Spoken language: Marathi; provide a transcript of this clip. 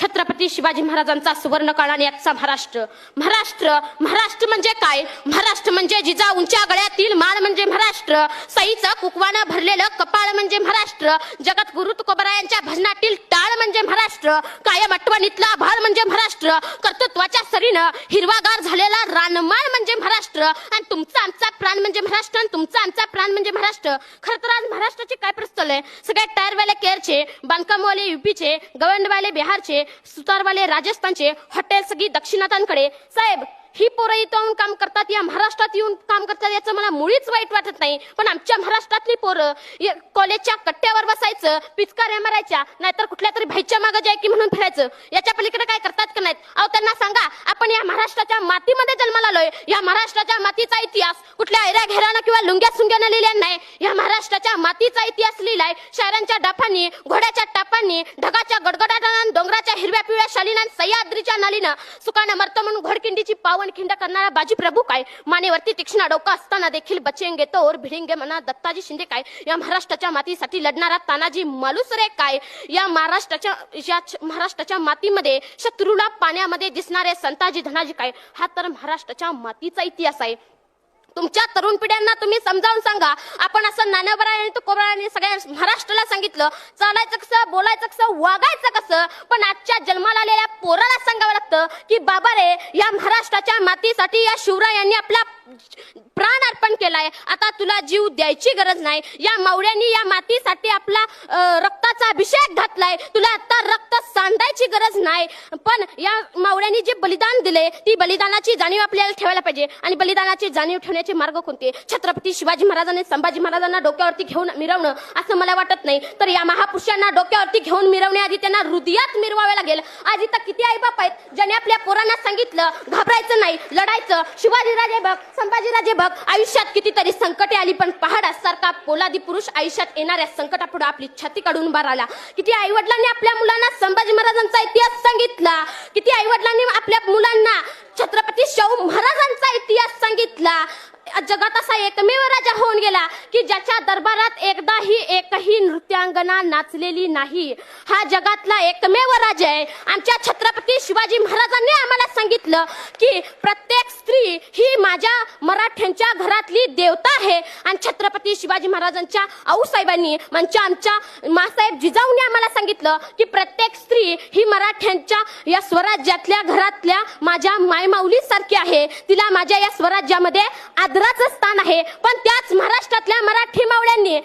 छत्रपती शिवाजी महाराजांचा सुवर्ण काळाने आणि आजचा महाराष्ट्र. महाराष्ट्र महाराष्ट्र म्हणजे काय? महाराष्ट्र म्हणजे जिजा उंच्या गळ्यातील माळ म्हणजे महाराष्ट्र. सईचं कुकवानं भरलेलं कपाळ म्हणजे महाराष्ट्र. जगत गुरु तुकोबरायांच्या भजनातील टाळ म्हणजे महाराष्ट्र. कायम आठवणीतला भाळ म्हणजे महाराष्ट्र. कर्तृत्वाच्या सरीनं हिरवागार झालेला रानमाळ म्हणजे महाराष्ट्र. आणि तुमचा आमचा प्राण म्हणजे महाराष्ट्र आणि तुमचा आमचा प्राण म्हणजे महाराष्ट्र. खरं तर आज महाराष्ट्राची काय प्रस्तल आहे? सगळे टायरवाले केअरचे बांधकामवाले युपीचे गवंडवाले बिहारचे सुतारवाले राजस्थानचे हॉटेल सगळी दक्षिणातांकडे. साहेब ही पोरं इथं येऊन काम करतात या महाराष्ट्रात येऊन काम करतात याचं मला मुळीच वाईट वाटत नाही. पण आमच्या महाराष्ट्रातली पोरं कॉलेजच्या कट्ट्यावर बसायचं पिचकाऱ्या मारायच्या नाहीतर कुठल्या तरी भाईच्या मागं जाय की म्हणून फिरायचं. याच्या पलीकडे काय करतात का नाहीत? अहो त्यांना सांगा आपण या महाराष्ट्राच्या मातीमध्ये जन्माला आलोय. या महाराष्ट्राच्या मातीचा इतिहास कुठल्या ऐऱ्या घेरानं किंवा लुंग्या सुंग्यानं लिहिल्या नाही. या महाराष्ट्राच्या मातीचा इतिहास लिहिलाय शायरांच्या डाफांनी घोड्याच्या टापांनी ढगाच्या गडगडाटानं डोंगराच्या हिरव्या पिवळ्या शालीनं सह्याद्रीच्या नालीनं सुकानं मरतो म्हणून घोडकिंडीची पावन खिंड करणारा बाजी प्रभू काय? मानेवरती तीक्ष्ण डोका असताना देखील बचेंगे तोर और भिडेंगे म्हणा दत्ताजी शिंदे काय? या महाराष्ट्राच्या मातीसाठी लढणारा तानाजी मालुसरे काय? या महाराष्ट्राच्या या महाराष्ट्राच्या मातीमध्ये शत्रूला पाण्यामध्ये दिसणारे संताजी धनाजी काय? हा तर महाराष्ट्राच्या मातीचा इतिहास आहे. तुमच्या तरुण पिढ्यांना तुम्ही समजावून सांगा. आपण असं नानाबरा आणि तुकोबरा आणि सगळ्या महाराष्ट्र सांगितलं चालायचं कसं बोलायचं कसं वागायचं कसं पण आजच्या जन्माला आलेल्या पोराला सांगावं लागतं की बाबा रे या महाराष्ट्राच्या मातीसाठी या शिवरायांनी आपला प्राण अर्पण केलाय. आता तुला जीव द्यायची गरज नाही. या मावळ्यांनी या मातीसाठी आपला रक्ताचा अभिषेक घातलाय. तुला आता रक्त सांडायची गरज नाही. पण या मावळ्यांनी जे बलिदान दिले ती बलिदानाची जाणीव आपल्याला ठेवायला पाहिजे. आणि बलिदानाची जाणीव ठेवण्याचे मार्ग कोणते? छत्रपती शिवाजी महाराजांनी संभाजी महाराजांना डोक्यावरती घेऊन मिरवणं असं मला वाटत नाही. तर या महापुरुषांना डोक्यावरती घेऊन मिरवण्याआधी त्यांना हृदयात मिरवावे लागेल. आज इथं किती आईबाप आहेत ज्याने आपल्या पोरांना सांगितलं घाबरायचं नाही लढायचं. शिवाजीराजे बाप संभाजीराजे बघ आयुष्यात कितीतरी संकटे आली पण पहाडासारखा पोलादी पुरुष आयुष्यात येणाऱ्या संकटापुढे आपली छाती काढून उभा राहिला. किती आई वडिलांनी आपल्या मुलांना संभाजी महाराजांचा इतिहास सांगितला. किती आई वडिलांनी आपल्या मुलांना छत्रपती शाहू महाराजांचा इतिहास सांगितला. जगात असा एकमेव राजा होऊन गेला की ज्याच्या दरबारात एकदाही एकही नृत्यांगना नाचलेली नाही. हा जगातला एकमेव राजा आहे. आमच्या छत्रपती शिवाजी महाराजांनी आम्हाला सांगितलं की प्रत्येक स्त्री ही माझ्या मराठ्यांच्या घरातली देवता आहे. आणि छत्रपती शिवाजी महाराजांच्या आऊसाहेबांनी म्हणजे आमच्या मासाहेब जिजाऊंनी आम्हाला सांगितलं की प्रत्येक स्त्री ही मराठ्यांच्या या स्वराज्यातल्या घरातल्या माझ्या मायमाऊली सारखी आहे. तिला माझ्या या स्वराज्यामध्ये आदराचं स्थान आहे. पण त्याच महाराष्ट्रातल्या मराठी मावळ्यांनी.